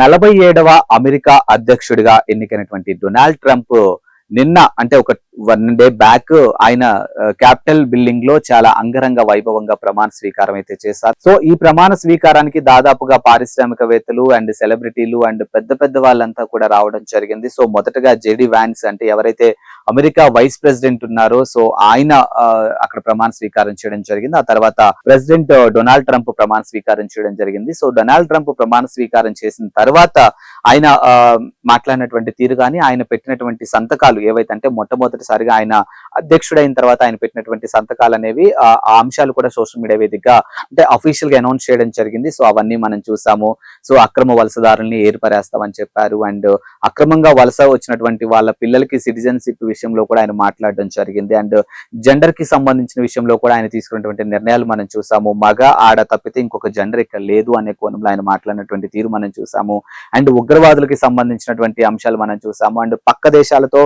నలభై ఏడవ అమెరికా అధ్యక్షుడిగా ఎన్నికైనటువంటి డొనాల్డ్ ట్రంప్ నిన్న అంటే ఒక వన్ డే బ్యాక్ ఆయన క్యాపిటల్ బిల్డింగ్లో చాలా అంగరంగ వైభవంగా ప్రమాణ స్వీకారం అయితే చేశారు. సో ఈ ప్రమాణ స్వీకారానికి దాదాపుగా పారిశ్రామికవేత్తలు అండ్ సెలబ్రిటీలు అండ్ పెద్ద పెద్ద వాళ్ళంతా కూడా రావడం జరిగింది. సో మొదటగా జెడి వ్యాన్స్ అంటే ఎవరైతే అమెరికా వైస్ ప్రెసిడెంట్ ఉన్నారు. సో ఆయన అక్కడ ప్రమాణ స్వీకారం చేయడం జరిగింది. ఆ తర్వాత ప్రెసిడెంట్ డొనాల్డ్ ట్రంప్ ప్రమాణ స్వీకారం చేయడం జరిగింది. సో డొనాల్డ్ ట్రంప్ ప్రమాణ స్వీకారం చేసిన తర్వాత ఆయన మాట్లాడినటువంటి తీరు కానీ ఆయన పెట్టినటువంటి సంతకాలు ఏవైతే అంటే మొట్టమొదటిసారిగా ఆయన అధ్యక్షుడైన తర్వాత ఆయన పెట్టినటువంటి సంతకాలు అనేవి ఆ ఆ అంశాలు కూడా సోషల్ మీడియా వేదికగా అంటే అఫీషియల్గా అనౌన్స్ చేయడం జరిగింది. సో అవన్నీ మనం చూసాము. సో అక్రమ వలసదారుల్ని ఏర్పరేస్తామని చెప్పారు. అండ్ అక్రమంగా వలస వచ్చినటువంటి వాళ్ళ పిల్లలకి సిటిజన్షిప్ విషయంలో కూడా ఆయన మాట్లాడడం జరిగింది. అండ్ జెండర్కి సంబంధించిన విషయంలో కూడా ఆయన తీసుకున్నటువంటి నిర్ణయాలు మనం చూసాము. మగ ఆడ తప్పితే ఇంకొక జెండర్ ఇక్కడ లేదు అనే కోణంలో ఆయన మాట్లాడినటువంటి తీరు మనం చూసాము. అండ్ ఉగ్రవాదులకి సంబంధించినటువంటి అంశాలు మనం చూసాము. అండ్ పక్క దేశాలతో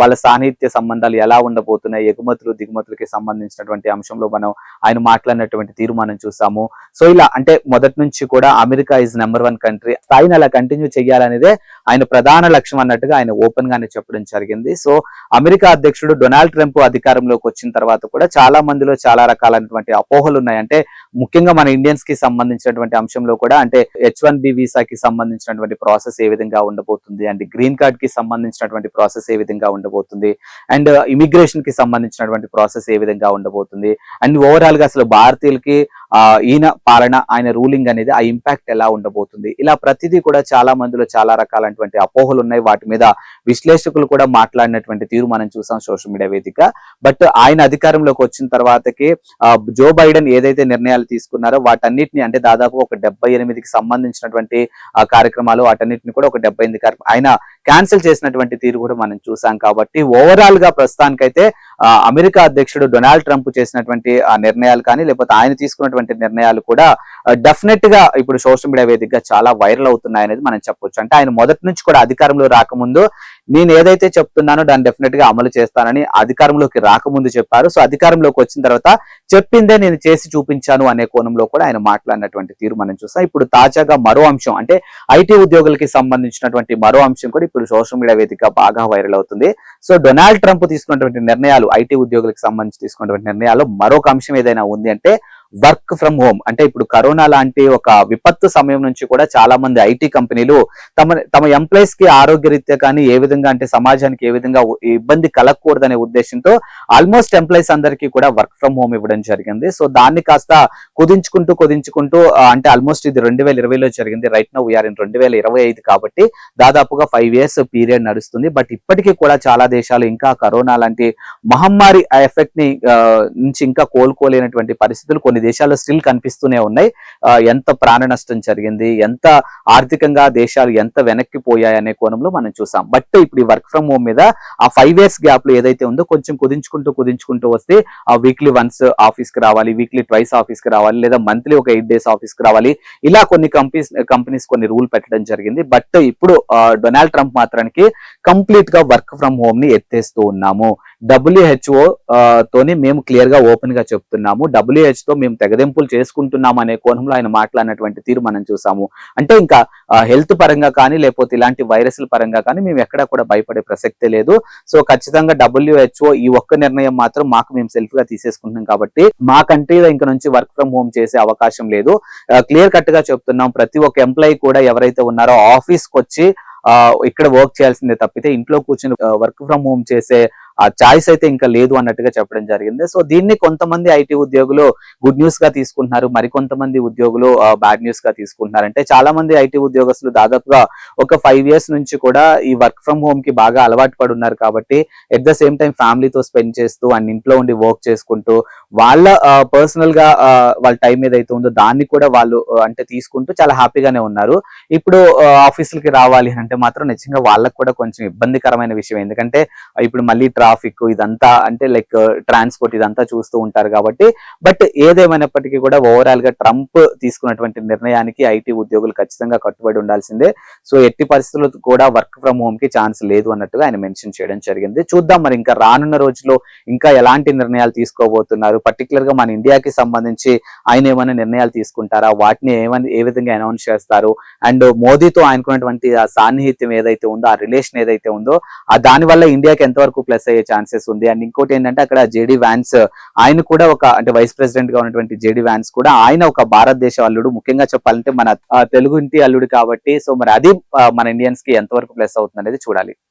వాళ్ళ సాన్నిహిత్య సంబంధాలు ఎలా ఉండబోతున్నాయి ఎగుమతులు దిగుమతులకి సంబంధించినటువంటి అంశంలో మనం ఆయన మాట్లాడినటువంటి తీరు మనం చూసాము. సో ఇలా అంటే మొదటి నుంచి కూడా America is number one country స్థాయిని అలా కంటిన్యూ చేయాలనేదే ఆయన ప్రధాన లక్ష్యం అన్నట్టుగా ఆయన ఓపెన్ గానే చెప్పడం జరిగింది. సో అమెరికా అధ్యక్షుడు డొనాల్డ్ ట్రంప్ అధికారంలోకి వచ్చిన తర్వాత కూడా చాలా మందిలో చాలా రకాలైనటువంటి అపోహలు ఉన్నాయంటే ముఖ్యంగా మన ఇండియన్స్కి సంబంధించినటువంటి అంశంలో కూడా అంటే హెచ్ వన్ బి వీసాకి సంబంధించినటువంటి ప్రాసెస్ ఏ విధంగా ఉండబోతుంది అండ్ గ్రీన్ కార్డ్కి సంబంధించినటువంటి ప్రాసెస్ ఏ విధంగా ఉండబోతుంది అండ్ ఇమిగ్రేషన్కి సంబంధించినటువంటి ప్రాసెస్ ఏ విధంగా ఉండబోతుంది అండ్ ఓవరాల్గా అసలు భారతీయులకి ఈయన పాలన ఆయన రూలింగ్ అనేది ఆ ఇంపాక్ట్ ఎలా ఉండబోతుంది ఇలా ప్రతిదీ కూడా చాలా మందిలో చాలా రకాలైనటువంటి అపోహలు ఉన్నాయి. వాటి మీద విశ్లేషకులు కూడా మాట్లాడినటువంటి తీరు మనం చూసాం సోషల్ మీడియా వేదిక. బట్ ఆయన అధికారంలోకి వచ్చిన తర్వాతకి జో బైడెన్ ఏదైతే నిర్ణయాలు తీసుకున్నారో వాటన్నిటిని అంటే దాదాపు ఒక డెబ్బై ఎనిమిదికి సంబంధించినటువంటి కార్యక్రమాలు వాటన్నిటిని కూడా ఒక డెబ్బై ఎనిమిది ఆయన క్యాన్సిల్ చేసినటువంటి తీరు కూడా మనం చూసాం కాబట్టి ఓవరాల్గా ప్రస్తుతానికైతే అమెరికా అధ్యక్షుడు డొనాల్డ్ ట్రంప్ చేసినటువంటి ఆ నిర్ణయాలు కానీ లేకపోతే ఆయన తీసుకున్నటువంటి నిర్ణయాలు కూడా డెఫినెట్గా ఇప్పుడు సోషల్ మీడియా వేదికగా చాలా వైరల్ అవుతున్నాయి అనేది మనం చెప్పొచ్చు. అంటే ఆయన మొదటి నుంచి కూడా అధికారంలో రాకముందు నేను ఏదైతే చెప్తున్నానో దాన్ని డెఫినెట్గా అమలు చేస్తానని అధికారంలోకి రాకముందు చెప్పారు. సో అధికారంలోకి వచ్చిన తర్వాత చెప్పిందే నేను చేసి చూపించాను అనే కోణంలో కూడా ఆయన మాట్లాడినటువంటి తీరు మనం చూస్తాం ఇప్పుడు తాజాగా మరో అంశం అంటే ఐటీ ఉద్యోగులకి సంబంధించినటువంటి మరో అంశం కూడా ఇప్పుడు సోషల్ మీడియా వేదిక బాగా వైరల్ అవుతుంది. సో డొనాల్డ్ ట్రంప్ తీసుకున్నటువంటి నిర్ణయాలు ఐటీ ఉద్యోగులకు సంబంధించి తీసుకున్నటువంటి నిర్ణయాలు మరొక అంశం ఏదైనా ఉంది అంటే వర్క్ ఫ్రమ్ హోమ్. అంటే ఇప్పుడు కరోనా లాంటి ఒక విపత్తు సమయం నుంచి కూడా చాలా మంది ఐటీ కంపెనీలు తమ తమ ఎంప్లాయీస్కి ఆరోగ్యరీత్యా కానీ ఏ విధంగా అంటే సమాజానికి ఏ విధంగా ఇబ్బంది కలగకూడదనే ఉద్దేశంతో ఆల్మోస్ట్ ఎంప్లాయీస్ అందరికీ కూడా వర్క్ ఫ్రమ్ హోమ్ ఇవ్వడం జరిగింది. సో దాన్ని కాస్త కుదించుకుంటూ కుదించుకుంటూ అంటే ఆల్మోస్ట్ ఇది రెండు వేల ఇరవైలో జరిగింది. రైట్ నౌ వీఆర్ ఇన్ రెండు వేల ఇరవై ఐదు కాబట్టి దాదాపుగా ఫైవ్ ఇయర్స్ పీరియడ్ నడుస్తుంది. బట్ ఇప్పటికీ కూడా చాలా దేశాలు ఇంకా కరోనా లాంటి మహమ్మారి ఎఫెక్ట్ని నుంచి ఇంకా కోలుకోలేనటువంటి పరిస్థితులు కొన్ని దేశాల్లో స్టిల్ కనిపిస్తూనే ఉన్నాయి. ఎంత ప్రాణ నష్టం జరిగింది ఎంత ఆర్థికంగా దేశాలు ఎంత వెనక్కి పోయాయనే అనే కోణంలో మనం చూసాం. బట్ ఇప్పుడు ఈ వర్క్ ఫ్రమ్ హోమ్ మీద ఆ ఫైవ్ ఇయర్స్ గ్యాప్లో ఏదైతే ఉందో కొంచెం కుదించుకుంటూ కుదించుకుంటూ వస్తే ఆ వీక్లీ వన్స్ ఆఫీస్కి రావాలి వీక్లీ ట్వైస్ ఆఫీస్కి రావాలి లేదా మంత్లీ ఒక ఎయిట్ డేస్ ఆఫీస్కి రావాలి. ఇలా కొన్ని కంపెనీస్ కంపెనీస్ కొన్ని రూల్ పెట్టడం జరిగింది. బట్ ఇప్పుడు డొనాల్డ్ ట్రంప్ మాత్రానికి కంప్లీట్గా వర్క్ ఫ్రమ్ హోమ్ని ఎత్తేస్తూ ఉన్నాము. డబ్ల్యూహెచ్ఓ తోని మేము క్లియర్గా ఓపెన్గా చెప్తున్నాము. డబ్ల్యూహెచ్తో మేము తెగదెంపులు చేసుకుంటున్నాం అనే కోణంలో ఆయన మాట్లాడినటువంటి తీరు మనం చూసాము. అంటే ఇంకా హెల్త్ పరంగా కానీ లేకపోతే ఇలాంటి వైరస్ల పరంగా కానీ మేము ఎక్కడా కూడా భయపడే ప్రసక్తే లేదు. సో ఖచ్చితంగా డబ్ల్యూహెచ్ఓ ఈ ఒక్క నిర్ణయం మాత్రం మాకు మేము సెల్ఫ్గా తీసేసుకుంటున్నాం కాబట్టి మా కంట్రీలో ఇంక నుంచి వర్క్ ఫ్రమ్ హోమ్ చేసే అవకాశం లేదు. క్లియర్ కట్గా చెప్తున్నాం. ప్రతి ఒక్క ఎంప్లాయీ కూడా ఎవరైతే ఉన్నారో ఆఫీస్కి వచ్చి ఇక్కడ వర్క్ చేయాల్సిందే తప్పితే ఇంట్లో కూర్చుని వర్క్ ఫ్రం హోమ్ చేసే ఆ చాయిస్ అయితే ఇంకా లేదు అన్నట్టుగా చెప్పడం జరిగింది. సో దీన్ని కొంతమంది ఐటీ ఉద్యోగులు గుడ్ న్యూస్గా తీసుకుంటున్నారు మరికొంతమంది ఉద్యోగులు బ్యాడ్ న్యూస్గా తీసుకుంటున్నారు అంటే చాలా మంది ఐటీ ఉద్యోగస్తులు దాదాపుగా ఒక ఫైవ్ ఇయర్స్ నుంచి కూడా ఈ వర్క్ ఫ్రమ్ హోమ్కి బాగా అలవాటు పడి ఉన్నారు కాబట్టి ఎట్ ద సేమ్ టైం ఫ్యామిలీతో స్పెండ్ చేస్తూ అండ్ ఇంట్లో ఉండి వర్క్ చేసుకుంటూ వాళ్ళ పర్సనల్గా వాళ్ళ టైం ఏదైతే ఉందో దాన్ని కూడా వాళ్ళు అంటే తీసుకుంటూ చాలా హ్యాపీగానే ఉన్నారు. ఇప్పుడు ఆఫీసులకి రావాలి అంటే మాత్రం నిజంగా వాళ్ళకి కూడా కొంచెం ఇబ్బందికరమైన విషయం. ఎందుకంటే ఇప్పుడు మళ్ళీ ట్రా ట్రాఫిక్ ఇదంతా అంటే లైక్ ట్రాన్స్పోర్ట్ ఇదంతా చూస్తూ ఉంటారు కాబట్టి బట్ ఏదేమైనప్పటికీ కూడా ఓవరాల్గా ట్రంప్ తీసుకున్నటువంటి నిర్ణయానికి ఐటీ ఉద్యోగులు ఖచ్చితంగా కట్టుబడి ఉండాల్సిందే. సో ఎట్టి పరిస్థితుల్లో కూడా వర్క్ ఫ్రమ్ హోమ్కి ఛాన్స్ లేదు అన్నట్టుగా ఆయన మెన్షన్ చేయడం జరిగింది. చూద్దాం మరి ఇంకా రానున్న రోజుల్లో ఇంకా ఎలాంటి నిర్ణయాలు తీసుకోబోతున్నారు? పర్టికులర్గా మన ఇండియాకి సంబంధించి ఆయన ఏమైనా నిర్ణయాలు తీసుకుంటారా? వాటిని ఏమని ఏ విధంగా అనౌన్స్ చేస్తారు? అండ్ మోదీతో ఆయనకున్నటువంటి ఆ సాన్నిహిత్యం ఏదైతే ఉందో ఆ రిలేషన్ ఏదైతే ఉందో ఆ దాని వల్ల ఇండియాకి ఎంతవరకు ప్లస్ అయ్యే ఛాన్సెస్ ఉంది. అండ్ ఇంకోటి ఏంటంటే అక్కడ జేడీ వ్యాన్స్ ఆయన కూడా ఒక అంటే వైస్ ప్రెసిడెంట్గా ఉన్నటువంటి జేడీ వ్యాన్స్ కూడా ఆయన ఒక భారతదేశ అల్లుడు. ముఖ్యంగా చెప్పాలంటే మన తెలుగు ఇంటి అల్లుడు కాబట్టి సో మరి అది మన ఇండియన్స్కి ఎంతవరకు ప్లస్ అవుతుంది అనేది చూడాలి.